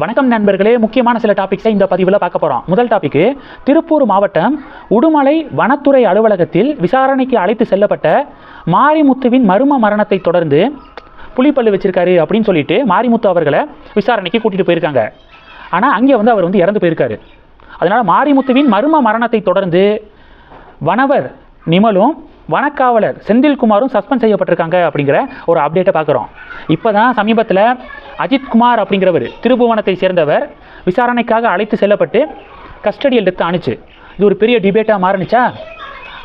வணக்கம் நண்பர்களே முக்கியமான சில டாபிக்ஸை இந்த பதிவில் பார்க்க போகிறோம் முதல் டாபிக் திருப்பூர் மாவட்டம் உடுமலை வனத்துறை அலுவலகத்தில் விசாரணைக்கு அழைத்து செல்லப்பட்ட மாரிமுத்துவின் மர்ம மரணத்தை தொடர்ந்து புலிப்பல்லு வச்சிருக்காரு அப்படின்னு சொல்லிட்டு மாரிமுத்து அவர்களை விசாரணைக்கு கூட்டிகிட்டு போயிருக்காங்க. ஆனால் அங்கே வந்து அவர் வந்து இறந்து போயிருக்காரு. அதனால் மாரிமுத்துவின் மர்ம மரணத்தை தொடர்ந்து வனவர் நிமலும் வனக்காவலர் செந்தில்குமாரும் சஸ்பெண்ட் செய்யப்பட்டிருக்காங்க அப்படிங்கிற ஒரு அப்டேட்டை பார்க்குறோம். இப்போ தான் சமீபத்தில் அஜித்குமார் அப்படிங்கிறவர் திருபுவனத்தை சேர்ந்தவர் விசாரணைக்காக அழைத்து செல்லப்பட்டு கஸ்டடியில் டெத் ஆணுச்சு இது ஒரு பெரிய டிபேட்டாக மாறுனுச்சா?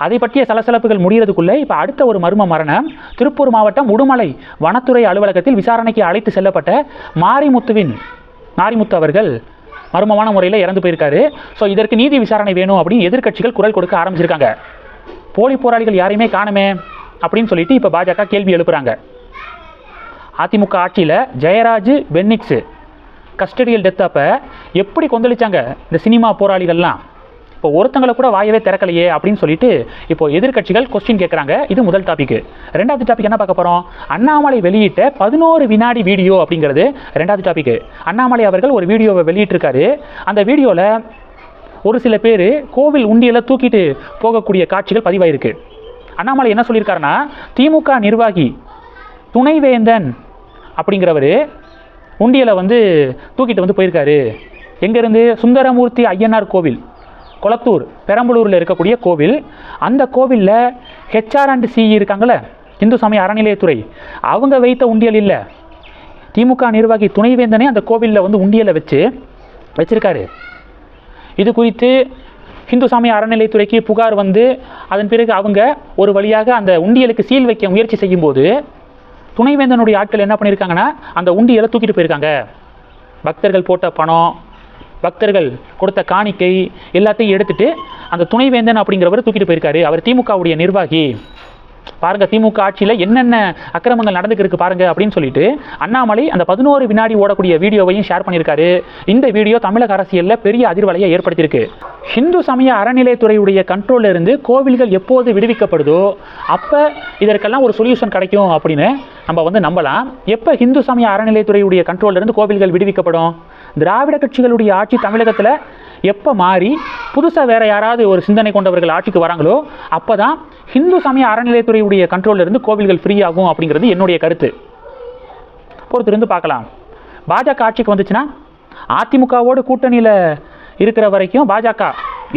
அதை பற்றிய சலசலப்புகள் முடிகிறதுக்குள்ளே இப்போ அடுத்த ஒரு மர்ம மரணம் திருப்பூர் மாவட்டம் உடுமலை வனத்துறை அலுவலகத்தில் விசாரணைக்கு அழைத்து செல்லப்பட்ட மாரிமுத்துவின் மாரிமுத்து அவர்கள் மர்மமான முறையில் இறந்து போயிருக்காரு. ஸோ இதற்கு நீதி விசாரணை வேணும் அப்படின்னு எதிர்க்கட்சிகள் குரல் கொடுக்க ஆரம்பிச்சிருக்காங்க. போலி போராளிகள் யாரையுமே காணுமே அப்படின்னு சொல்லிட்டு இப்போ பாஜக கேள்வி எழுப்புறாங்க. அதிமுக ஆட்சியில் ஜெயராஜ் பென்னிக்ஸு கஸ்டடியல் டெத் அப்போ எப்படி கொந்தளிச்சாங்க இந்த சினிமா போராளிகள்லாம்? இப்போ ஒருத்தங்களை கூட வாயவே திறக்கலையே அப்படின்னு சொல்லிட்டு இப்போ எதிர்க்கட்சிகள் கொஸ்டின் கேட்குறாங்க இது முதல் டாபிக் ரெண்டாவது டாபிக் என்ன பார்க்க போகிறோம் அண்ணாமலை வெளியிட்ட பதினோரு வினாடி வீடியோ அப்படிங்கிறது ரெண்டாவது டாபிக் அண்ணாமலை அவர்கள் ஒரு வீடியோவை வெளியிட்டிருக்காரு. அந்த வீடியோவில் ஒரு சில பேர் கோவில் உண்டியலை தூக்கிட்டு போகக்கூடிய காட்சிகள் பதிவாயிருக்கு. அண்ணாமலை என்ன சொல்லியிருக்காருன்னா திமுக நிர்வாகி துணைவேந்தன் அப்படிங்கிறவர் உண்டியலை வந்து தூக்கிட்டு வந்து போயிருக்காரு. எங்கேருந்து? சுந்தரமூர்த்தி ஐயனார் கோவில் கொளத்தூர் பெரம்பலூரில் இருக்கக்கூடிய கோவில். அந்த கோவிலில் ஹெச்ஆர் அண்ட் சிஇ இருக்காங்களே இந்து சமய அறநிலையத்துறை. அவங்க வைத்த உண்டியல் இல்லை. திமுக நிர்வாகி துணைவேந்தனே அந்த கோவிலில் வந்து உண்டியலை வச்சு வச்சுருக்காரு. இது குறித்து ஹிந்து சமய அறநிலைத்துறைக்கு புகார் வந்து அதன் பிறகு அவங்க ஒரு வழியாக அந்த உண்டியலுக்கு சீல் வைக்க முயற்சி செய்யும்போது துணைவேந்தனுடைய ஆட்கள் என்ன பண்ணியிருக்காங்கன்னா அந்த உண்டியலை தூக்கிட்டு போயிருக்காங்க. பக்தர்கள் போட்ட பணம் பக்தர்கள் கொடுத்த காணிக்கை எல்லாத்தையும் எடுத்துட்டு அந்த துணைவேந்தன் அப்படிங்கிறவர் தூக்கிட்டு போயிருக்காரு. அவர் திமுகவுடைய நிர்வாகி. பாருங்க திமுக ஆட்சியில் என்னென்ன அக்கிரமங்கள் நடந்துக்கிருக்கு பாருங்க அப்படின்னு சொல்லிட்டு அண்ணாமலை அந்த பதினோரு வினாடி ஓடக்கூடிய வீடியோவையும் ஷேர் பண்ணியிருக்காரு. இந்த வீடியோ தமிழக அரசியலில் பெரிய அதிர்வலையை ஏற்படுத்தியிருக்கு. ஹிந்து சமய அறநிலையத்துறையுடைய கண்ட்ரோல்ல இருந்து கோவில்கள் எப்போது விடுவிக்கப்படுதோ அப்போ இதற்கெல்லாம் ஒரு சொல்யூஷன் கிடைக்கும் அப்படின்னு நம்ம வந்து நம்பலாம். எப்போ ஹிந்து சமய அறநிலையத்துறையுடைய கண்ட்ரோல்ல இருந்து கோவில்கள் விடுவிக்கப்படும்? திராவிட கட்சிகளுடைய ஆட்சி தமிழகத்தில் எப்போ மாறி புதுசாக வேறு யாராவது ஒரு சிந்தனை கொண்டவர்கள் ஆட்சிக்கு வராங்களோ அப்போ தான் ஹிந்து சமய அறநிலையத்துறையுடைய கண்ட்ரோலில் இருந்து கோவில்கள் ஃப்ரீ ஆகும் அப்படிங்கிறது என்னுடைய கருத்து. பொறுத்திருந்து பார்க்கலாம். பாஜக ஆட்சிக்கு வந்துச்சுன்னா அதிமுகவோடு கூட்டணியில் இருக்கிற வரைக்கும் பாஜக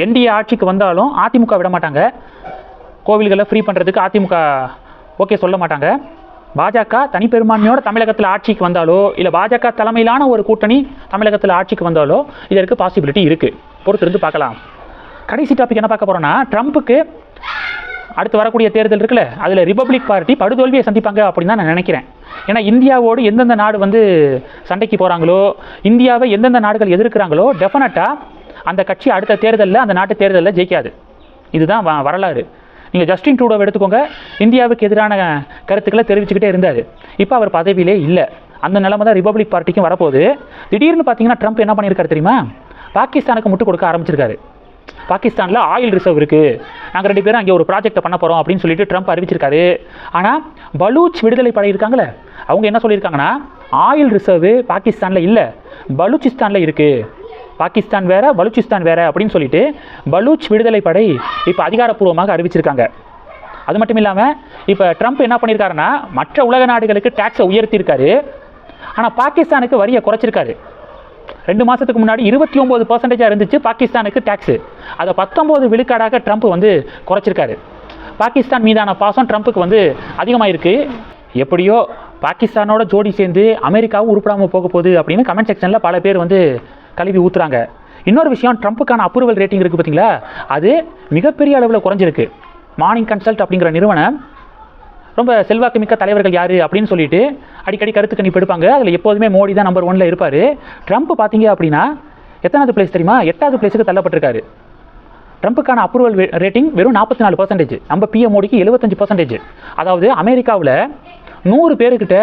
என்டிஏ ஆட்சிக்கு வந்தாலும் அதிமுக விட மாட்டாங்க. கோவில்களை ஃப்ரீ பண்ணுறதுக்கு அதிமுக ஓகே சொல்ல மாட்டாங்க. பாஜக தனிப்பெரும்பான்மையோட தமிழகத்தில் ஆட்சிக்கு வந்தாலோ இல்லை பாஜக தலைமையிலான ஒரு கூட்டணி தமிழகத்தில் ஆட்சிக்கு வந்தாலோ இதற்கு பாசிபிலிட்டி இருக்குது பொறுத்திருந்து பார்க்கலாம். கடைசி டாபிக் என்ன பார்க்க போகிறோன்னா ட்ரம்ப்புக்கு அடுத்து வரக்கூடிய தேர்தல் இருக்குல்ல அதில் ரிப்பப்ளிக் பார்ட்டி படுதோல்வியை சந்திப்பாங்க அப்படின்னு தான் நான் நினைக்கிறேன். ஏன்னா இந்தியாவோடு எந்தெந்த நாடு வந்து சண்டைக்கு போகிறாங்களோ இந்தியாவை எந்தெந்த நாடுகள் எதிர்க்கிறாங்களோ டெஃபினட்டாக அந்த கட்சி அடுத்த தேர்தலில் அந்த நாட்டு தேர்தலில் ஜெயிக்காது. இதுதான் வரலாறு. நீங்கள் ஜஸ்டின் ட்ரூடோவை எடுத்துக்கோங்க இந்தியாவுக்கு எதிரான கருத்துக்களை தெரிவிச்சுக்கிட்டே இருந்தார். இப்போ அவர் பதவியிலே இல்லை. அந்த நிலைமை தான் ரிப்பப்ளிக் பார்ட்டிக்கும் வரப்போகுது. திடீர்னு பார்த்தீங்கன்னா ட்ரம்ப் என்ன பண்ணியிருக்காரு தெரியுமா? பாகிஸ்தானுக்கு முட்டு கொடுக்க ஆரம்பிச்சிருக்காரு. பாகிஸ்தானில் ஆயில் ரிசர்வ் இருக்குது நாங்கள் ரெண்டு பேரும் அங்கே ஒரு ப்ராஜெக்ட்டை பண்ண போகிறோம் அப்படின்னு சொல்லிட்டு ட்ரம்ப் அறிவிச்சிருக்காரு. ஆனால் பலூச் விடுதலை படை இருக்காங்களே அவங்க என்ன சொல்லியிருக்காங்கன்னா ஆயில் ரிசர்வ் பாகிஸ்தானில் இல்லை பலூச்சிஸ்தானில் இருக்குது பாகிஸ்தான் வேற பலூச்சிஸ்தான் வேற அப்படின்னு சொல்லிட்டு பலூச் விடுதலை படை இப்போ அதிகாரப்பூர்வமாக அறிவிச்சிருக்காங்க. அது மட்டும் இல்லாமல் இப்போ ட்ரம்ப் என்ன பண்ணியிருக்காருன்னா மற்ற உலக நாடுகளுக்கு டேக்ஸை உயர்த்தியிருக்காரு. ஆனால் பாகிஸ்தானுக்கு வரியை குறைச்சிருக்காரு. ரெண்டு மாதத்துக்கு முன்னாடி இருபத்தி ஒம்பது பர்சன்டேஜாக இருந்துச்சு பாகிஸ்தானுக்கு டேக்ஸு அதை பத்தொம்போது விழுக்காடாக ட்ரம்ப் வந்து குறைச்சிருக்காரு. பாகிஸ்தான் மீதான பாசம் ட்ரம்ப்புக்கு வந்து அதிகமாகிருக்கு எப்படியோ பாகிஸ்தானோட ஜோடி சேர்ந்து அமெரிக்காவும் உருப்படாமல் போக போகுது அப்படின்னு கமெண்ட் செக்ஷனில் பல பேர் வந்து கழுவி ஊத்துறாங்க. இன்னொரு விஷயம் ட்ரம்ப்புக்கான அப்ரூவல் ரேட்டிங் இருக்குது பார்த்தீங்களா அது மிகப்பெரிய அளவில் குறைஞ்சிருக்கு. மார்னிங் கன்சல்ட் அப்படிங்கிற நிறுவனம் ரொம்ப செல்வாக்கு மிக்க தலைவர்கள் யார் அப்படின்னு சொல்லிட்டு அடிக்கடி கருத்து கணிப்பு எடுப்பாங்க. அதில் எப்போதுமே மோடி தான் நம்பர் ஒன்ல இருப்பார். ட்ரம்ப் பார்த்தீங்க அப்படின்னா எத்தனாவது பிளேஸ் தெரியுமா? எட்டாவது பிளேஸுக்கு தள்ளப்பட்டிருக்காரு. ட்ரம்ப்புக்கான அப்ரூவல் ரேட்டிங் வெறும் நாற்பத்தி நாலு பர்சன்டேஜ் நம்ம பிஎம் மோடிக்கு எழுபத்தஞ்சு பர்சன்டேஜ் அதாவது அமெரிக்காவில் நூறு பேருக்கிட்ட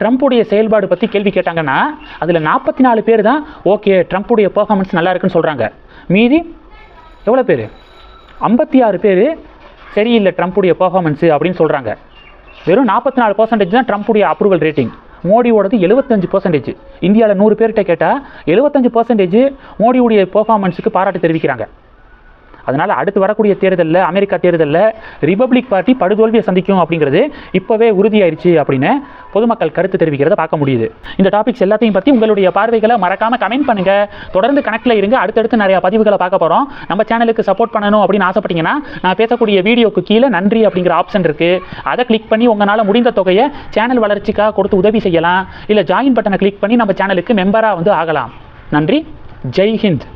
ட்ரம்ப்புடைய செயல்பாடு பற்றி கேள்வி கேட்டாங்கன்னா அதில் நாற்பத்தி நாலு பேர் தான் ஓகே ட்ரம்ப்புடைய பர்ஃபாமன்ஸ் நல்லா இருக்குன்னு சொல்கிறாங்க மீதி எவ்வளோ பேர்? ஐம்பத்தி ஆறு பேர் சரியில்லை ட்ரம்ப்புடைய பர்ஃபாமன்ஸு அப்படின்னு சொல்கிறாங்க வெறும் நாற்பத்தி நாலு பர்சன்டேஜ் தான் ட்ரம்ப்புடைய அப்ரூவல் ரேட்டிங் மோடியோடது எழுபத்தஞ்சு பர்சன்டேஜ் இந்தியாவில் நூறு பேர்கிட்ட கேட்டால் எழுபத்தஞ்சு பர்சன்டேஜ் மோடியுடைய பெர்ஃபார்மன்ஸுக்கு பாராட்டு தெரிவிக்கிறாங்க. அதனால் அடுத்து வரக்கூடிய தேர்தலில் அமெரிக்கா தேர்தலில் ரிபப்ளிக் பார்ட்டி படுதோல்வியை சந்திக்கும் அப்படிங்கிறது இப்போவே உறுதியாயிருச்சு அப்படின்னு பொதுமக்கள் கருத்து தெரிவிக்கிறத பார்க்க முடியுது. இந்த டாபிக்ஸ் எல்லாத்தையும் பற்றி உங்களுடைய பார்வைகளை மறக்காமல் கமெண்ட் பண்ணுங்கள் தொடர்ந்து கணக்கில் இருங்க. அடுத்தடுத்து நிறைய பதிவுகளை பார்க்க போகிறோம் நம்ம சேனலுக்கு சப்போர்ட் பண்ணணும் அப்படின்னு ஆசைப்பட்டீங்கன்னா நான் பேசக்கூடிய வீடியோக்கு கீழே நன்றி அப்படிங்கிற ஆப்ஷன் இருக்குது அதை கிளிக் பண்ணி உங்களால் முடிந்த தொகையை சேனல் வளர்ச்சிக்காக கொடுத்து உதவி செய்யலாம். இல்லை ஜாயின் பட்டனை கிளிக் பண்ணி நம்ம சேனலுக்கு மெம்பராக வந்து ஆகலாம். நன்றி. ஜெய் ஹிந்த்.